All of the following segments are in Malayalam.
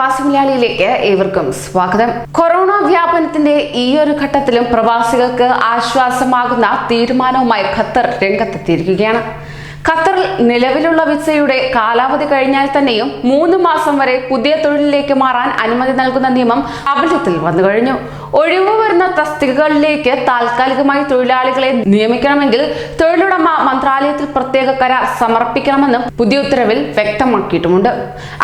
പ്രവാസി മലയാളിയിലേക്ക് ഏവർക്കും സ്വാഗതം. കൊറോണ വ്യാപനത്തിന്റെ ഈ ഒരു ഘട്ടത്തിലും പ്രവാസികൾക്ക് ആശ്വാസമാകുന്ന തീരുമാനവുമായി ഖത്തർ രംഗത്തെത്തിയിരിക്കുകയാണ്. ഖത്തറിൽ നിലവിലുള്ള വിസയുടെ കാലാവധി കഴിഞ്ഞാൽ തന്നെയും മൂന്ന് മാസം വരെ പുതിയ തൊഴിലിലേക്ക് മാറാൻ അനുമതി നൽകുന്ന നിയമം അമലത്തിൽ വന്നു കഴിഞ്ഞു ഒഴിവ് വരുന്ന തസ്തികകളിലേക്ക് താൽക്കാലികമായി തൊഴിലാളികളെ നിയമിക്കണമെങ്കിൽ തൊഴിലുടമ മന്ത്രാലയത്തിൽ പ്രത്യേക കരാർ സമർപ്പിക്കണമെന്നും പുതിയ ഉത്തരവിൽ വ്യക്തമാക്കിയിട്ടുമുണ്ട്.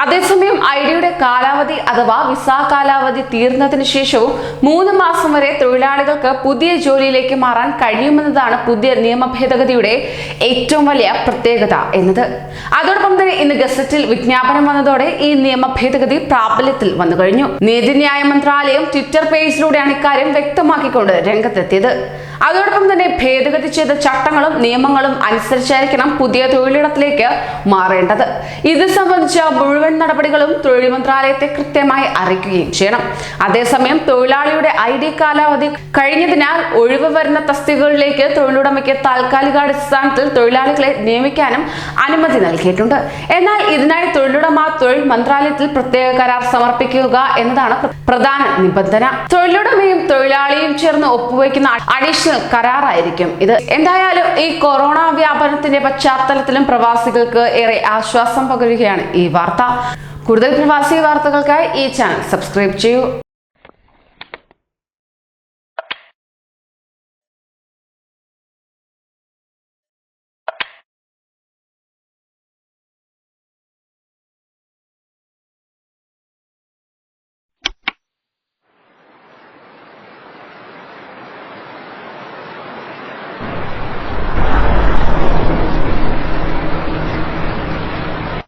അതേസമയം ഐ ഡിയുടെ കാലാവധി അഥവാ വിസ കാലാവധി തീർന്നതിന് ശേഷവും മൂന്ന് മാസം വരെ തൊഴിലാളികൾക്ക് പുതിയ ജോലിയിലേക്ക് മാറാൻ കഴിയുമെന്നതാണ് പുതിയ നിയമ ഭേദഗതിയുടെ ഏറ്റവും വലിയ പ്രത്യേകത എന്നത്. അതോടൊപ്പം തന്നെ ഇന്ന് ഗസറ്റിൽ വിജ്ഞാപനം വന്നതോടെ ഈ നിയമ ഭേദഗതി പ്രാബല്യത്തിൽ വന്നു കഴിഞ്ഞു നീതിന്യായ മന്ത്രാലയം ട്വിറ്റർ പേജിലൂടെയാണ് ഇക്കാര്യം വ്യക്തമാക്കിക്കൊണ്ട് രംഗത്തെത്തിയത്. അതോടൊപ്പം തന്നെ ഭേദഗതി ചെയ്ത ചട്ടങ്ങളും നിയമങ്ങളും അനുസരിച്ചായിരിക്കണം പുതിയ തൊഴിലിടത്തിലേക്ക് മാറേണ്ടത്. ഇത് സംബന്ധിച്ച മുഴുവൻ നടപടികളും തൊഴിൽ മന്ത്രാലയത്തെ കൃത്യമായി അറിയിക്കുകയും ചെയ്യണം. അതേസമയം തൊഴിലാളിയുടെ ഐ ഡി കാലാവധി കഴിഞ്ഞതിനാൽ ഒഴിവ് വരുന്ന തസ്തികകളിലേക്ക് തൊഴിലുടമയ്ക്ക് താൽക്കാലികാടിസ്ഥാനത്തിൽ തൊഴിലാളികളെ നിയമിക്കാനും അനുമതി നൽകിയിട്ടുണ്ട്. എന്നാൽ ഇതിനായി തൊഴിലുടമ തൊഴിൽ മന്ത്രാലയത്തിൽ പ്രത്യേക കരാർ സമർപ്പിക്കുക എന്നതാണ് പ്ര- പ്രധാന നിബന്ധന. തൊഴിലുടമയും തൊഴിലാളിയും ചേർന്ന് ഒപ്പുവയ്ക്കുന്ന അഡീഷണൽ കരാറായിരിക്കും. ഇത് എന്തായാലും ഈ കൊറോണ വ്യാപനത്തിന്റെ പശ്ചാത്തലത്തിലും പ്രവാസികൾക്ക് ഏറെ ആശ്വാസം പകരുകയാണ് ഈ വാർത്ത. കൂടുതൽ പ്രവാസി വാർത്തകൾക്കായി ഈ ചാനൽ സബ്സ്ക്രൈബ് ചെയ്യൂ.